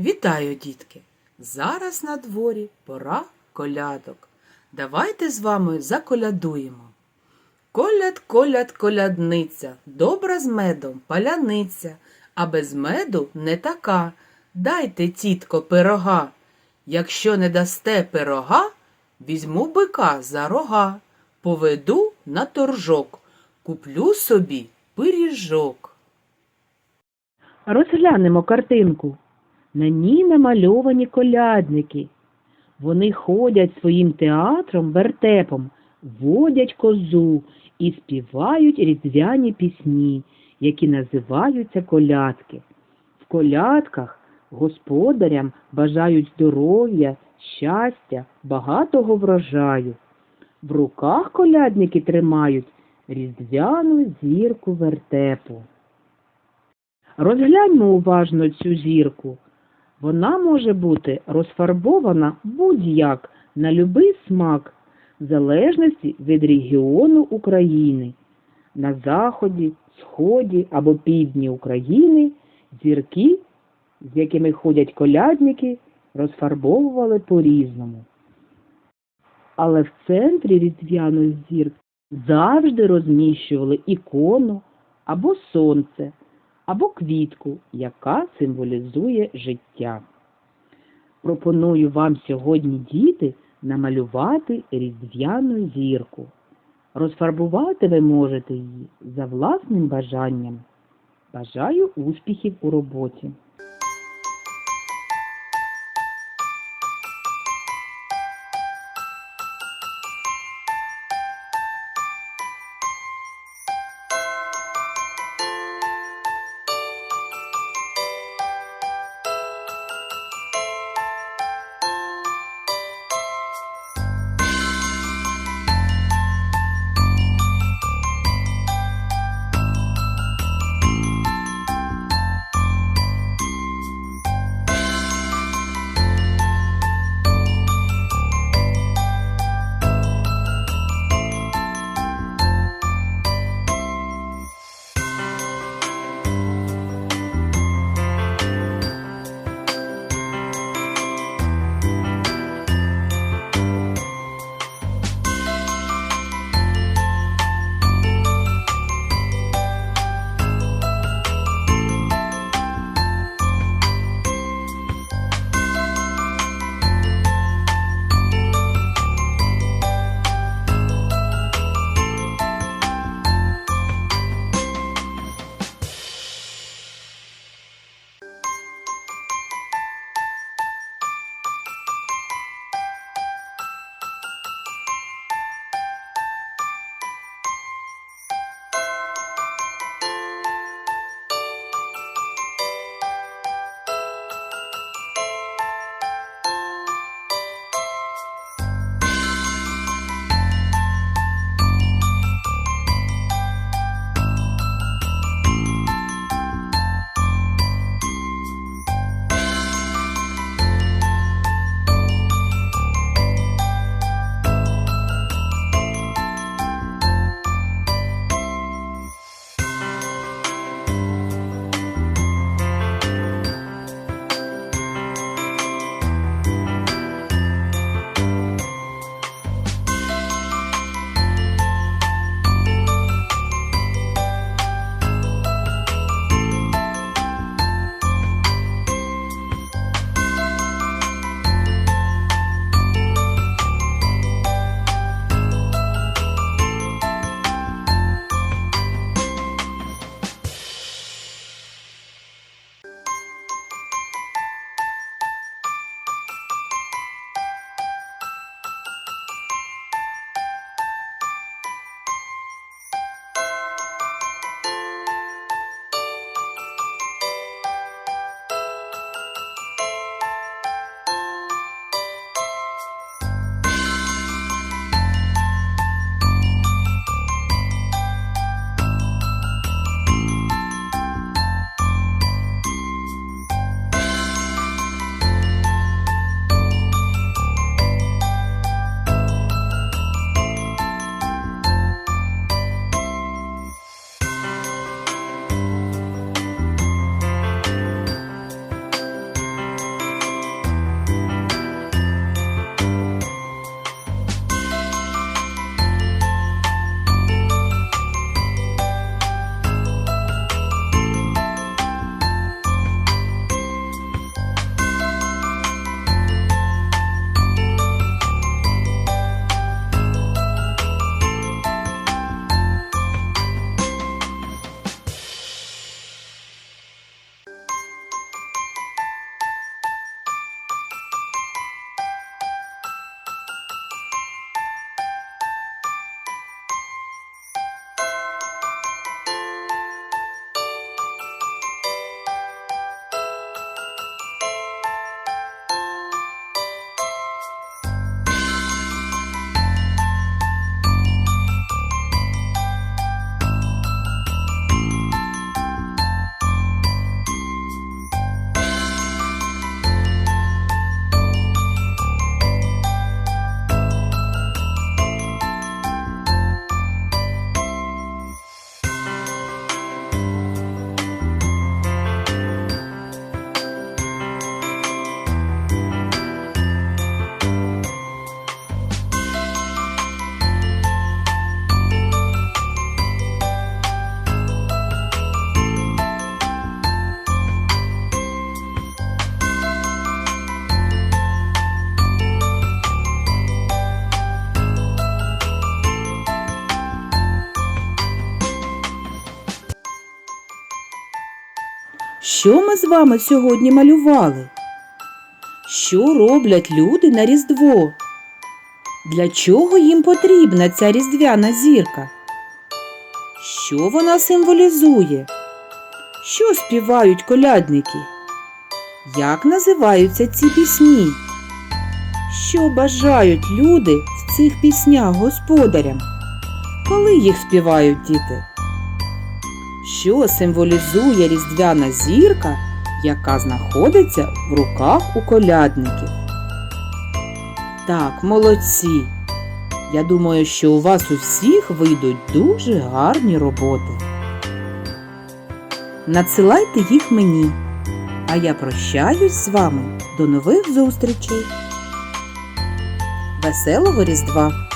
Вітаю, дітки! Зараз на дворі пора колядок. Давайте з вами заколядуємо. Коляд, коляд, колядниця, добра з медом паляниця, а без меду не така. Дайте, тітко, пирога. Якщо не дасте пирога, візьму бика за рога, поведу на торжок, куплю собі пиріжок. Розглянемо картинку. На ній намальовані колядники. Вони ходять своїм театром вертепом, водять козу і співають різдвяні пісні, які називаються колядки. В колядках господарям бажають здоров'я, щастя, багатого врожаю. В руках колядники тримають різдвяну зірку вертепу. Розгляньмо уважно цю зірку. Вона може бути розфарбована будь-як на любий смак, в залежності від регіону України. На заході, сході або півдні України зірки, з якими ходять колядники, розфарбовували по-різному. Але в центрі різдвяної зірки завжди розміщували ікону або сонце, або квітку, яка символізує життя. Пропоную вам сьогодні, діти, намалювати різдвяну зірку. Розфарбувати ви можете її за власним бажанням. Бажаю успіхів у роботі! Що ми з вами сьогодні малювали? Що роблять люди на Різдво? Для чого їм потрібна ця різдвяна зірка? Що вона символізує? Що співають колядники? Як називаються ці пісні? Що бажають люди в цих піснях господарям? Коли їх співають діти? Що символізує різдвяна зірка, яка знаходиться в руках у колядників? Так, молодці. Я думаю, що у вас у всіх вийдуть дуже гарні роботи. Надсилайте їх мені. А я прощаюсь з вами. До нових зустрічей. Веселого Різдва!